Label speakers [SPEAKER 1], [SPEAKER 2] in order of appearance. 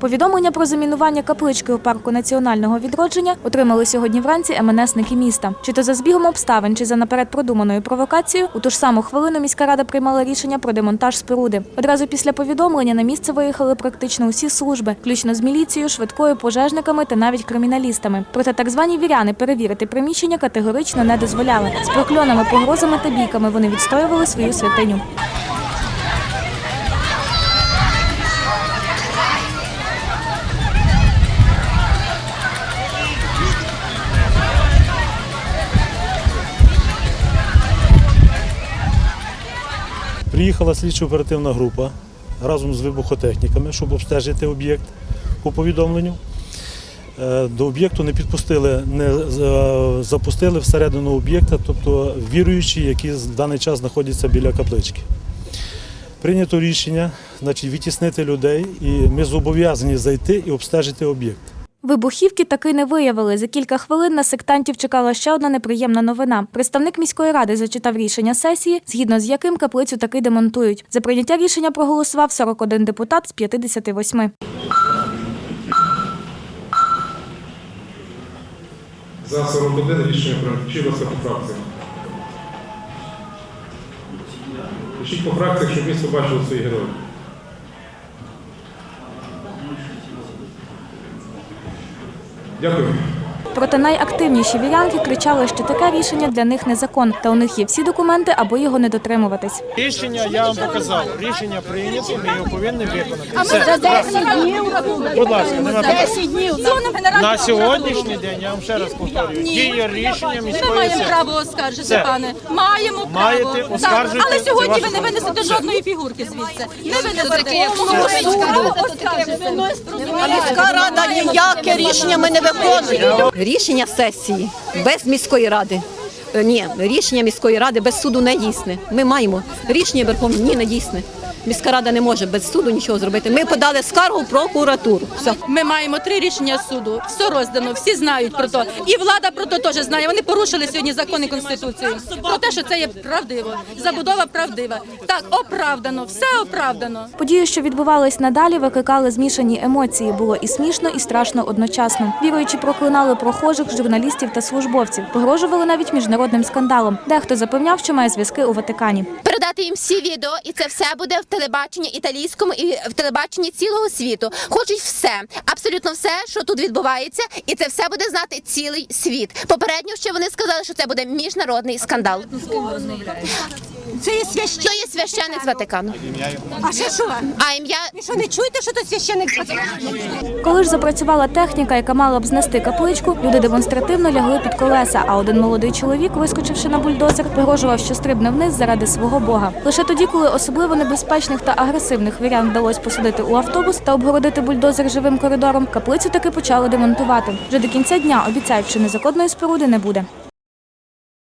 [SPEAKER 1] Повідомлення про замінування каплички у парку національного відродження отримали сьогодні вранці МНСники міста. Чи то за збігом обставин, чи за наперед продуманою провокацією, у ту ж саму хвилину міська рада приймала рішення про демонтаж споруди. Одразу після повідомлення на місце виїхали практично усі служби, включно з міліцією, швидкою, пожежниками та навіть криміналістами. Проте так звані віряни перевірити приміщення категорично не дозволяли. З прокльонами, погрозами та бійками вони відстоювали свою святиню.
[SPEAKER 2] Приїхала слідчо-оперативна група разом з вибухотехніками, щоб обстежити об'єкт по повідомленню. Е, До об'єкту не підпустили, не запустили всередину об'єкта, тобто віруючі, які в даний час знаходяться біля каплички. Прийнято рішення значить, відтіснити людей, і ми зобов'язані зайти і обстежити об'єкт.
[SPEAKER 1] Вибухівки таки не виявили. За кілька хвилин на сектантів чекала ще одна неприємна новина. Представник міської ради зачитав рішення сесії, згідно з яким каплицю таки демонтують. За прийняття рішення проголосував 41 депутат з 58.
[SPEAKER 3] За 41 рішення. Пишіть, по фракціях. Пишіть по фракціях, щоб місто бачило своїх героїв. Дякую.
[SPEAKER 1] Проте найактивніші вірянки кричали, що таке рішення для них не закон, та у них є всі документи, аби його не дотримуватись.
[SPEAKER 4] Рішення я вам показав. Рішення прийнято, ми його повинні виконати.
[SPEAKER 5] А ми за 10 днів
[SPEAKER 4] Будь ласка, питань.
[SPEAKER 5] 10 днів.
[SPEAKER 4] На сьогоднішній день я вам ще раз повторюю. Діє рішення
[SPEAKER 6] Ми маємо право оскаржити,
[SPEAKER 4] Все.
[SPEAKER 6] пане. Маємо
[SPEAKER 4] Маєте,
[SPEAKER 6] право.
[SPEAKER 4] оскаржуйте,
[SPEAKER 6] Але сьогодні ви не винесете жодної фігурки звідси. Не винесете.
[SPEAKER 5] Міська рада ніяке рішення ми не виконуємо.
[SPEAKER 7] Рішення сесії без міської ради. Е, Ні, рішення міської ради без суду не дійсне. Ми маємо рішення Верховної ні, не дійсне. Міська рада не може без суду нічого зробити. Ми подали скаргу в прокуратуру. Все.
[SPEAKER 6] Ми маємо три рішення суду. Все роздано, всі знають про то. І влада про то теж знає. Вони порушили сьогодні закон і конституцію. Про те, що це є правдиво. Забудова правдива. Так, оправдано, все оправдано.
[SPEAKER 1] Події, що відбувались надалі, викликали змішані емоції. Було і смішно, і страшно одночасно. Віруючі проклинали прохожих, журналістів та службовців. Погрожували навіть міжнародним скандалом. Дехто запевняв, що має зв'язки у Ватикані.
[SPEAKER 8] передати їм всі відео, і це все буде в телебаченні італійському і в телебаченні цілого світу. Хочуть все, абсолютно все, що тут відбувається, і це все буде знати цілий світ. Попередньо ще вони сказали, що це буде міжнародний скандал.
[SPEAKER 5] Це є священник.
[SPEAKER 8] То є священик з Ватикану.
[SPEAKER 5] А ще що?
[SPEAKER 8] А ім'я
[SPEAKER 5] Ви що не чуєте, що то священник?
[SPEAKER 1] Коли ж запрацювала техніка, яка мала б знести капличку, люди демонстративно лягли під колеса. А один молодий чоловік, вискочивши на бульдозер, погрожував, що стрибне вниз заради свого бога. Лише тоді, коли особливо небезпечних та агресивних вірян вдалося посадити у автобус та обгородити бульдозер живим коридором, каплицю таки почали демонтувати. Вже до кінця дня обіцяють, що незаконної споруди не буде.